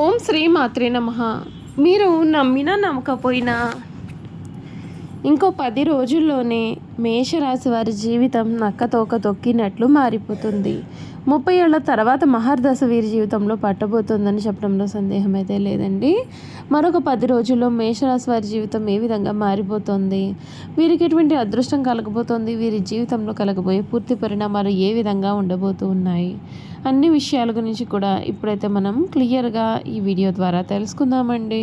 ఓం శ్రీ మాత్రే నమ. మీరు నమ్మినా నమ్మకపోయినా ఇంకో పది రోజుల్లోనే మేషరాశి వారి జీవితం నక్కతోక తొక్కినట్లు మారిపోతుంది. ముప్పై ఏళ్ళ తర్వాత మహర్దశ వీరి జీవితంలో పట్టబోతుందని చెప్పడంలో సందేహం అయితే లేదండి. మరొక పది రోజుల్లో మేషరాశి వారి జీవితం ఏ విధంగా మారిపోతుంది? వీరికి ఎటువంటి అదృష్టం కలగబోతోంది? వీరి జీవితంలో కలగబోయే పూర్తి పరిణామాలు ఏ విధంగా ఉండబోతూ ఉన్నాయి? అన్ని విషయాల గురించి కూడా ఇప్పుడైతే మనం క్లియర్గా ఈ వీడియో ద్వారా తెలుసుకుందామండి.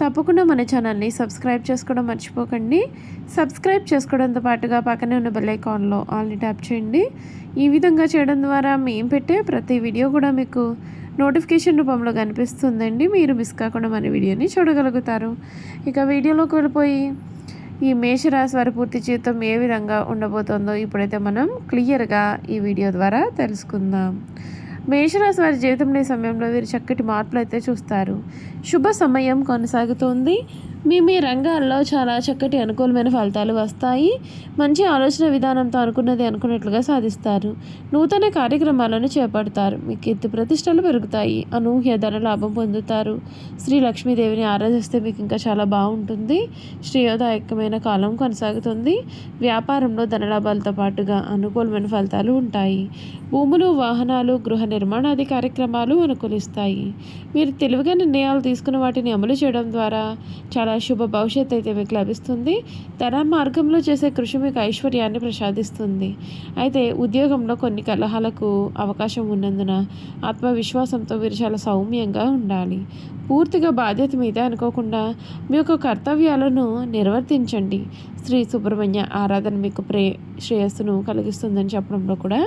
తప్పకుండా మన ఛానల్ని సబ్స్క్రైబ్ చేసుకోవడం మర్చిపోకండి. సబ్స్క్రైబ్ చేసుకోవడంతో పాటుగా పక్కనే ఉన్న బెల్ ఐకాన్లో ఆల్ని ట్యాప్ చేయండి. ఈ విధంగా చేయడం ద్వారా మేము పెట్టే ప్రతి వీడియో కూడా మీకు నోటిఫికేషన్ రూపంలో కనిపిస్తుందండి. మీరు మిస్ కాకుండా మన వీడియోని చూడగలుగుతారు. ఇక వీడియోలోకి వెళ్ళిపోయి ఈ మేషరాశి వారి పూర్తి జీవితం ఏ విధంగా ఉండబోతుందో ఇప్పుడైతే మనం క్లియర్గా ఈ వీడియో ద్వారా తెలుసుకుందాం. మేషరాశి వారి జీవితంలో సమయంలో వీరు చక్కటి మార్పులు అయితే చూస్తారు. శుభ సమయం కొనసాగుతోంది. మీ మీ రంగాల్లో చాలా చక్కటి అనుకూలమైన ఫలితాలు వస్తాయి. మంచి ఆలోచన విధానంతో అనుకున్నది అనుకున్నట్లుగా సాధిస్తారు. నూతన కార్యక్రమాలను చేపడతారు. మీ కీర్తి ప్రతిష్టలు పెరుగుతాయి. అనూహ్య ధన లాభం పొందుతారు. శ్రీ లక్ష్మీదేవిని ఆరాధిస్తే మీకు ఇంకా చాలా బాగుంటుంది. శ్రేయోదాయకమైన కాలం కొనసాగుతుంది. వ్యాపారంలో ధనలాభాలతో పాటుగా అనుకూలమైన ఫలితాలు ఉంటాయి. భూములు వాహనాలు గృహ నిర్మాణాది కార్యక్రమాలు అనుకూలిస్తాయి. మీరు తెలివిగా నిర్ణయాలు తీసుకున్న వాటిని అమలు చేయడం ద్వారా చాలా శుభ భవిష్యత్ అయితే మీకు లభిస్తుంది. ధన మార్గంలో చేసే కృషి మీకు ఐశ్వర్యాన్ని ప్రసాదిస్తుంది. అయితే ఉద్యోగంలో కొన్ని కలహాలకు అవకాశం ఉన్నందున ఆత్మవిశ్వాసంతో మీరు చాలా సౌమ్యంగా ఉండాలి. పూర్తిగా బాధ్యత మీద అనుకోకుండా మీ యొక్క కర్తవ్యాలను నిర్వర్తించండి. శ్రీ సుబ్రహ్మణ్య ఆరాధన మీకు ప్రే శ్రేయస్సును కలిగిస్తుందని చెప్పడంలో కూడా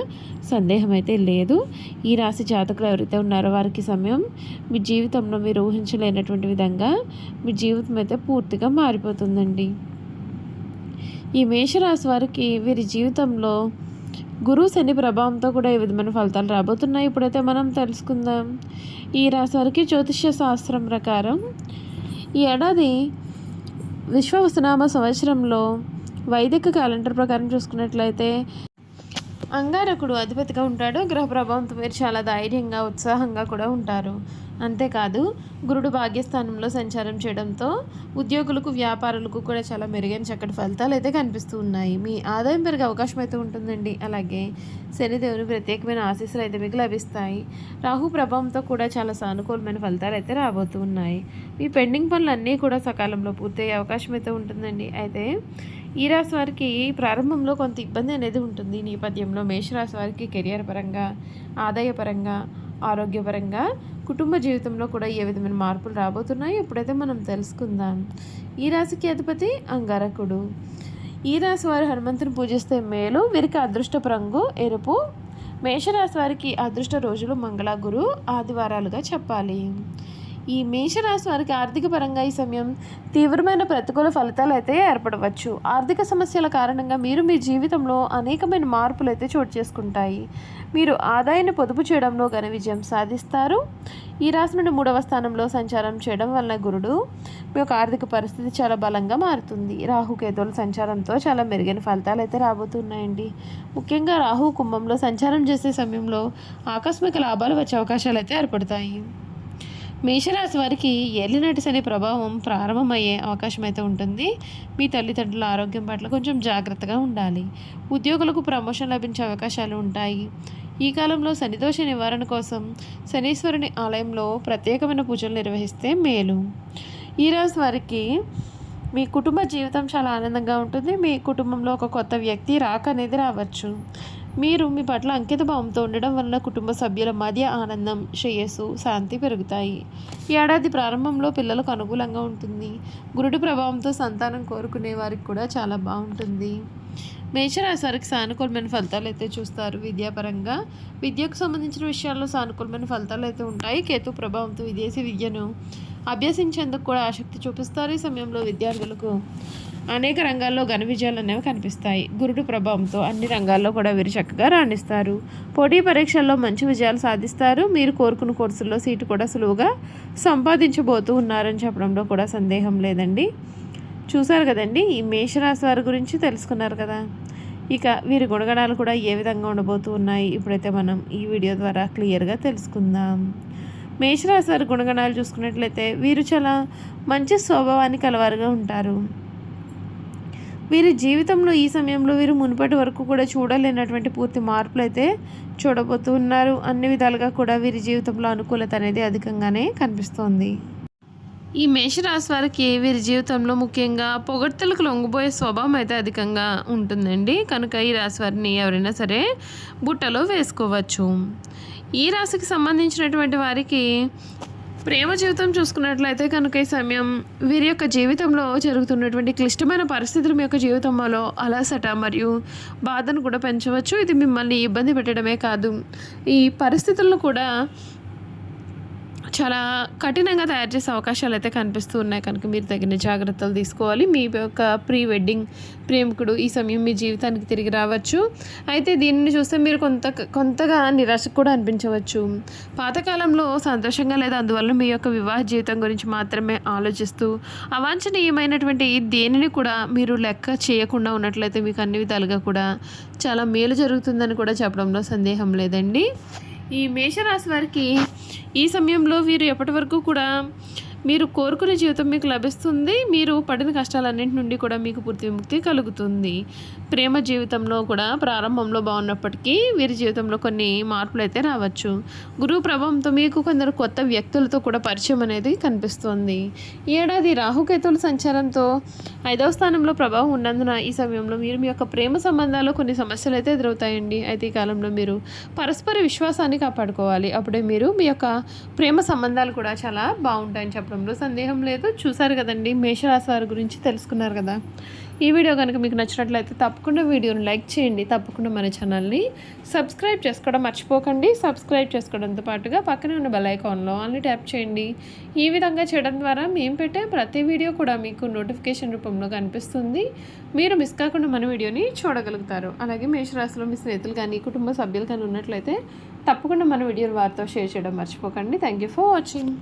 సందేహం అయితే లేదు. ఈ రాశి జాతకులు ఎవరైతే ఉన్నారో వారికి సమయం మీ జీవితంలో మీరు ఊహించలేనటువంటి విధంగా మీ జీవితం అయితే పూర్తిగా మారిపోతుందండి. ఈ మేషరాశి వారికి వీరి జీవితంలో గురువు శని ప్రభావంతో కూడా ఏ విధమైన ఫలితాలు రాబోతున్నాయి. ఇప్పుడైతే మనం తెలుసుకుందాం. ఈ రాశి వారికి జ్యోతిష్య శాస్త్రం ప్రకారం ఈ ఏడాది విశ్వవసనామ సంవత్సరంలో వైదిక క్యాలెండర్ ప్రకారం చూసుకున్నట్లయితే అంగారకుడు అధిపతిగా ఉంటాడు. గ్రహ ప్రభావంతో మీరు చాలా ధైర్యంగా ఉత్సాహంగా కూడా ఉంటారు. అంతేకాదు గురుడు భాగ్యస్థానంలో సంచారం చేయడంతో ఉద్యోగులకు వ్యాపారులకు కూడా చాలా మెరుగైన చక్కటి ఫలితాలు అయితే కనిపిస్తూ ఉన్నాయి. మీ ఆదాయం పెరిగే అవకాశం అయితే ఉంటుందండి. అలాగే శనిదేవుని ప్రత్యేకమైన ఆశీస్సులు అయితే మీకు లభిస్తాయి. రాహు ప్రభావంతో కూడా చాలా సానుకూలమైన ఫలితాలు అయితే రాబోతూ ఉన్నాయి. మీ పెండింగ్ పనులు అన్నీ కూడా సకాలంలో పూర్తయ్యే అవకాశం అయితే ఉంటుందండి. అయితే ఈ రాశి వారికి ప్రారంభంలో కొంత ఇబ్బంది అనేది ఉంటుంది. నేపథ్యంలో మేషరాశి వారికి కెరియర్ పరంగా ఆదాయపరంగా ఆరోగ్యపరంగా కుటుంబ జీవితంలో కూడా ఏ విధమైన మార్పులు రాబోతున్నాయి ఇప్పుడైతే మనం తెలుసుకుందాం. ఈ రాశికి అధిపతి అంగారకుడు. ఈ రాశి వారు హనుమంతుని పూజిస్తే మేలు వీరికి అదృష్టపు రంగు ఎరుపు. మేషరాశి వారికి అదృష్ట రోజులు మంగళ గురు ఆదివారాలుగా చెప్పాలి. ఈ మేషరాశి వారికి ఆర్థిక పరంగా ఈ సమయం తీవ్రమైన ప్రతికూల ఫలితాలు అయితే ఏర్పడవచ్చు. ఆర్థిక సమస్యల కారణంగా మీరు మీ జీవితంలో అనేకమైన మార్పులు అయితే చోటు చేసుకుంటాయి. మీరు ఆదాయాన్ని పొదుపు చేయడంలో ఘన విజయం సాధిస్తారు. ఈ రాశి నుండి మూడవ స్థానంలో సంచారం చేయడం వలన గురుడు మీ యొక్క ఆర్థిక పరిస్థితి చాలా బలంగా మారుతుంది. రాహు కేతువుల సంచారంతో చాలా మెరుగైన ఫలితాలు అయితే రాబోతున్నాయండి. ముఖ్యంగా రాహు కుంభంలో సంచారం చేసే సమయంలో ఆకస్మిక లాభాలు వచ్చే అవకాశాలు అయితే ఏర్పడతాయి. మేషరాశి వారికి ఏలినాటి శని ప్రభావం ప్రారంభమయ్యే అవకాశం అయితే ఉంటుంది. మీ తల్లిదండ్రుల ఆరోగ్యం పట్ల కొంచెం జాగ్రత్తగా ఉండాలి. ఉద్యోగులకు ప్రమోషన్ లభించే అవకాశాలు ఉంటాయి. ఈ కాలంలో శనిదోష నివారణ కోసం శనీశ్వరుని ఆలయంలో ప్రత్యేకమైన పూజలు నిర్వహిస్తే మేలు. ఈ రాశి వారికి మీ కుటుంబ జీవితం చాలా ఆనందంగా ఉంటుంది. మీ కుటుంబంలో ఒక కొత్త వ్యక్తి రాక అనేది రావచ్చు. మీరు మీ పట్ల అంకిత భావంతో ఉండడం వలన కుటుంబ సభ్యుల మధ్య ఆనందం శ్రేయస్సు శాంతి పెరుగుతాయి. ఏడాది ప్రారంభంలో పిల్లలకు అనుకూలంగా ఉంటుంది. గురుడి ప్రభావంతో సంతానం కోరుకునే వారికి కూడా చాలా బాగుంటుంది. మేషరాశివారికి సానుకూలమైన ఫలితాలు అయితే చూస్తారు. విద్యాపరంగా విద్యకు సంబంధించిన విషయాల్లో సానుకూలమైన ఫలితాలు అయితే ఉంటాయి. కేతు ప్రభావంతో విదేశీ విద్యను అభ్యసించేందుకు కూడా ఆసక్తి చూపిస్తారు. ఈ సమయంలో విద్యార్థులకు అనేక రంగాల్లో ఘన విజయాలు అనేవి కనిపిస్తాయి. గురుడు ప్రభావంతో అన్ని రంగాల్లో కూడా వీరు చక్కగా రాణిస్తారు. పోటీ పరీక్షల్లో మంచి విజయాలు సాధిస్తారు. మీరు కోరుకున్న కోర్సుల్లో సీటు కూడా సులువుగా సంపాదించబోతూ ఉన్నారని చెప్పడంలో కూడా సందేహం లేదండి. చూశారు కదండి ఈ మేషరాశి వారి గురించి తెలుసుకున్నారు కదా. ఇక వీరి గుణగణాలు కూడా ఏ విధంగా ఉండబోతూ ఉన్నాయి? ఇప్పుడైతే మనం ఈ వీడియో ద్వారా క్లియర్గా తెలుసుకుందాం. మేషరాశి వారి గుణగణాలు చూసుకున్నట్లయితే వీరు చాలా మంచి స్వభావాన్ని కలవారుగా ఉంటారు. వీరి జీవితంలో ఈ సమయంలో వీరు మునుపటి వరకు కూడా చూడలేనటువంటి పూర్తి మార్పులు అయితే చూడబోతున్నారు అన్ని విధాలుగా కూడా వీరి జీవితంలో అనుకూలత అనేది అధికంగానే కనిపిస్తోంది. ఈ మేషరాశి వారికి వీరి జీవితంలో ముఖ్యంగా పొగడ్తలకు లొంగిపోయే స్వభావం అయితే అధికంగా ఉంటుందండి. కనుక ఈ రాశి వారిని ఎవరైనా సరే బుట్టలో వేసుకోవచ్చు. ఈ రాశికి సంబంధించినటువంటి వారికి ప్రేమ జీవితం చూసుకున్నట్లయితే కనుక ఈ సమయం వీరి యొక్క జీవితంలో జరుగుతున్నటువంటి క్లిష్టమైన పరిస్థితులు మీ యొక్క జీవితంలో అలసట మరియు బాధను కూడా పెంచవచ్చు. ఇది మిమ్మల్ని ఇబ్బంది పెట్టడమే కాదు. ఈ పరిస్థితులను కూడా చాలా కఠినంగా తయారు చేసే అవకాశాలు అయితే కనిపిస్తూ ఉన్నాయి. కనుక మీరు తగిన జాగ్రత్తలు తీసుకోవాలి. మీ యొక్క ప్రీ వెడ్డింగ్ ప్రేమికుడు ఈ సమయం మీ జీవితానికి తిరిగి రావచ్చు. అయితే దీనిని చూస్తే మీరు కొంత కొంతగా నిరాశకు కూడా అనిపించవచ్చు. పాతకాలంలో సంతోషంగా లేదా అందువల్ల మీ యొక్క వివాహ జీవితం గురించి మాత్రమే ఆలోచిస్తూ అవాంఛనీయమైనటువంటి దేనిని కూడా మీరు లెక్క చేయకుండా ఉన్నట్లయితే మీకు అన్ని విధాలుగా కూడా చాలా మేలు జరుగుతుందని కూడా చెప్పడంలో సందేహం లేదండి. ఈ మేషరాశి వారికి ఈ సమయంలో వీరు ఎప్పటి వరకు కూడా మీరు కోరుకునే జీవితం మీకు లభిస్తుంది మీరు పడిన కష్టాలన్నింటి నుండి కూడా మీకు పూర్తి విముక్తి కలుగుతుంది. ప్రేమ జీవితంలో కూడా ప్రారంభంలో బాగున్నప్పటికీ వీరి జీవితంలో కొన్ని మార్పులు అయితే రావచ్చు. గురువు ప్రభావంతో మీకు కొందరు కొత్త వ్యక్తులతో కూడా పరిచయం అనేది కనిపిస్తుంది. ఈ ఏడాది రాహుకేతువుల సంచారంతో ఐదవ స్థానంలో ప్రభావం ఉన్నందున ఈ సమయంలో మీరు మీ యొక్క ప్రేమ సంబంధాల్లో కొన్ని సమస్యలు అయితే ఎదురవుతాయండి. అయితే ఈ కాలంలో మీరు పరస్పర విశ్వాసాన్ని కాపాడుకోవాలి. అప్పుడే మీరు మీ యొక్క ప్రేమ సంబంధాలు కూడా చాలా బాగుంటాయని చెప్పడంలో సందేహం లేదు చూసారు కదండి. మేషరాశి వారి గురించి తెలుసుకున్నారు కదా. ఈ వీడియో కనుక మీకు నచ్చినట్లయితే తప్పకుండా వీడియోని లైక్ చేయండి. తప్పకుండా మన ఛానల్ని సబ్స్క్రైబ్ చేసుకోవడం మర్చిపోకండి. సబ్స్క్రైబ్ చేసుకోవడంతో పాటుగా పక్కనే ఉన్న బెల్ ఐకాన్లో అన్ని ట్యాప్ చేయండి. ఈ విధంగా చేయడం ద్వారా మేము పెట్టే ప్రతి వీడియో కూడా మీకు నోటిఫికేషన్ రూపంలో కనిపిస్తుంది. మీరు మిస్ కాకుండా మన వీడియోని చూడగలుగుతారు. అలాగే మేషరాశిలో మీ స్నేహితులు కానీ కుటుంబ సభ్యులు కానీ ఉన్నట్లయితే తప్పకుండా మన వీడియోని వారితో షేర్ చేయడం మర్చిపోకండి. Thank you for watching